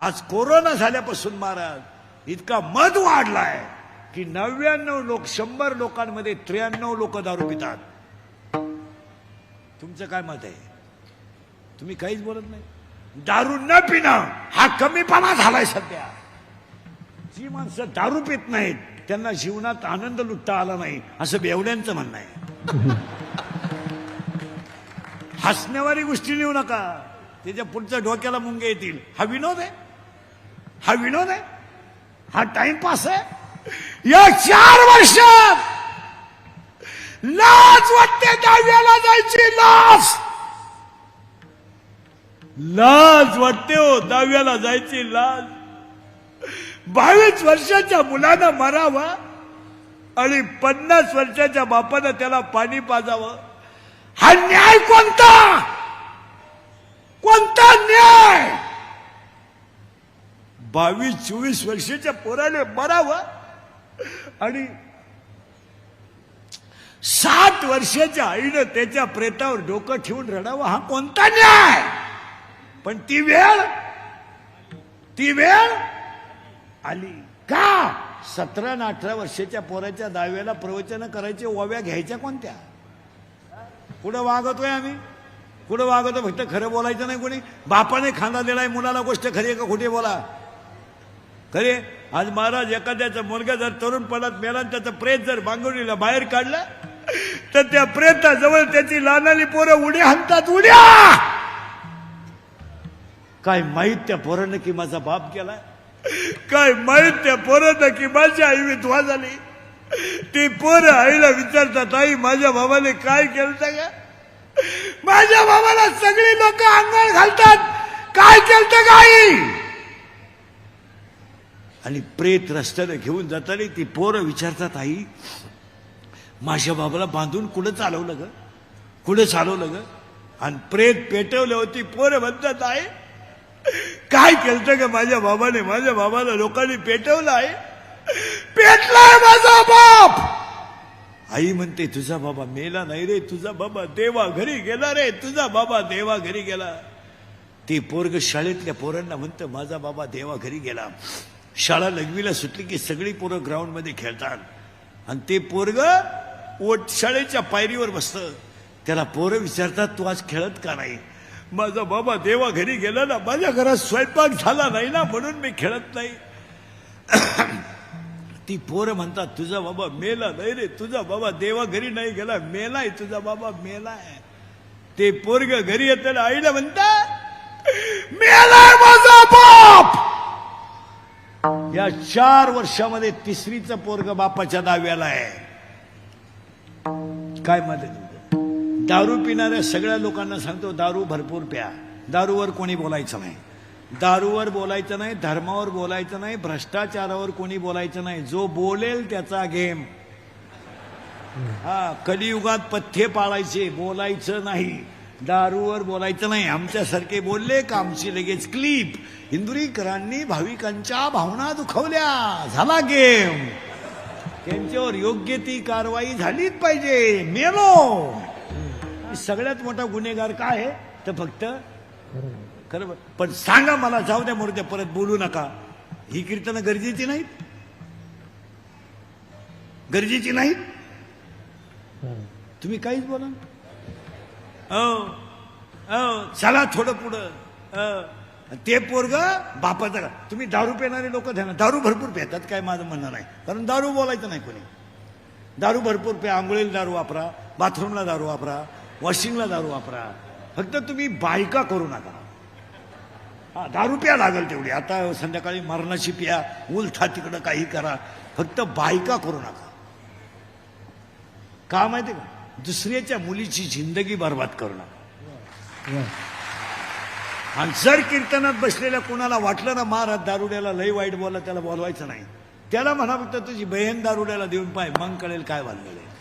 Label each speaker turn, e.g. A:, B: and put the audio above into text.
A: आज कोरोना झाल्यापासून महाराज इतका मध वाढलाय की नव्याण्णव लोक शंभर लोकांमध्ये त्र्याण्णव लोक दारू पितात. तुमचं काय मत आहे? तुम्ही काहीच बोलत नाही? दारू न पिणं हा कमीपणा झालाय सध्या. जी माणसं दारू पित नाहीत त्यांना जीवनात आनंद लुटता आला नाही असं बेवड्यांचं म्हणणं आहे. हसण्यावारी गोष्टी लिहू नका. त्याच्या पुढच्या डोक्याला मुंगे येतील. हा विनोद आहे. हा विनोद आहे? हा टाइमपास आहे? या चार वर्षात लाज वाटते दहाव्याला जायची लाज. लाज वाटते हो दहाव्याला जायची लाज. बावीस वर्षाच्या मुलानं मरावा आणि पन्नास वर्षाच्या बापानं त्याला पाणी पाजावं. हा न्याय कोणता? कोणता न्याय? बावीस चोवीस वर्षाच्या पोराने मरावं आणि सात वर्षाच्या आईनं त्याच्या प्रेतावर डोकं ठेवून रडावं हा कोणता न्याय? पण ती वेळ ती वेळ आली. का? सतरा आणि अठरा वर्षाच्या पोराच्या दाव्याला प्रवचन करायचे ओव्या घ्यायच्या कोणत्या? कुठं वागतोय आम्ही? कुठं वागतो फक्त खरं बोलायचं नाही कोणी? बापाने खांदा दिलाय मुलाला गोष्ट खरी आहे का खोटी बोला. खरे? आज महाराज एखाद्याचा मुलगा जर तरुणपणात मेला त्याचं प्रेत जर बांगुडीला बाहेर काढलं तर त्या प्रेताजवळ त्याची लहानाली पोरं उड्या हाणतात उड्या! काय माहीत त्या पोरानं की माझा बाप केला काय माहीत त्या पोरानं की माझी आई विधवा झाली? ती पोरं आईला विचारतात आई माझ्या बाबाने काय केलं का माझ्या बाबाला सगळी लोक अंगण घालतात. काय केलं का आई? आणि प्रेत रस्त्याने घेऊन जाताना ती पोरं विचारतात आई माझ्या बाबाला बांधून कुठं चालवलं ग? कुठं चालवलं ग? आणि प्रेत पेटवलं होती पोरं म्हणतात आहे काय केलं ग माझ्या बाबाने? माझ्या बाबाला लोकांनी पेटवलं आहे. पेटलाय माझा बाप. आई म्हणते तुझा बाबा मेला नाही रे. तुझा बाबा देवा घरी गेला रे. तुझा बाबा देवा घरी गेला. ते पोरग शाळेतल्या पोरांना म्हणतं माझा बाबा देवा घरी गेला. शाळा लघवीला सुटली की सगळी पोरं ग्राउंडमध्ये खेळतात. आणि ते पोरग ओट शाळेच्या पायरीवर बसतं. त्याला पोरं विचारतात तू आज खेळत का नाही? माझा बाबा देवा घरी गेला ना माझ्या घरात स्वयंपाक झाला नाही ना म्हणून मी खेळत नाही. ती पोरं म्हणतात तुझा बाबा मेला नाही रे तुझा बाबा देवा घरी नाही गेला मेलाय तुझा बाबा मेलाय ते पोरग घरी येताना आईला म्हणता मेलाय माझा बाबा या चार वर्षामध्ये तिसरीचं पोरग बापाच्या दाव्याला आहे. काय मत आहे तुमचं दारू पिणाऱ्या सगळ्या लोकांना सांगतो दारू भरपूर प्या. दारूवर कोणी बोलायचं नाही. दारूवर बोलायचं नाही धर्मावर बोलायचं नाही भ्रष्टाचारावर कोणी बोलायचं नाही. जो बोलेल त्याचा गेम. हा कलियुगात पथ्ये पाळायचे बोलायचं नाही. दारूवर बोलायचं नाही. आमच्यासारखे बोलले का आमची लगेच क्लिप. इंदुरीकरांनी भाविकांच्या भावना दुखवल्या. झाला गेम. त्यांच्यावर योग्य ती कारवाई झालीच पाहिजे. मेलो. सगळ्यात मोठा गुन्हेगार काय आहे? तर फक्त खरं पण सांगा मला जाऊ द्या मोरद्या परत बोलू नका. ही कीर्तनं गरजेची नाहीत? गरजेची नाहीत? तुम्ही काहीच बोला चला थोडं पुढं. अ ते पोरग बापाचं का? तुम्ही दारू पिणारे लोक ध्यान दारू भरपूर पितात काय माझं म्हणणं नाही. कारण दारू बोलायचं नाही कोणी. दारू भरपूर प्या आंघोळीला दारू वापरा बाथरूमला दारू वापरा वॉशिंगला दारू वापरा. फक्त तुम्ही बायका करू नका. हा दारू प्या लागल तेवढी. आता संध्याकाळी मरणाची प्या उलथा तिकडं काही करा. फक्त बायका करू नका. का माहिती का? दुसऱ्याच्या मुलीची जिंदगी बर्बाद करू नका आणि जर कीर्तनात बसलेल्या कोणाला वाटलं ना महाराज दारुड्याला लय वाईट बोला त्याला बोलवायचं नाही. त्याला म्हणा फक्त तुझी बहीण दारुड्याला देऊन पाय मग कळेल काय वाढलेलं आहे.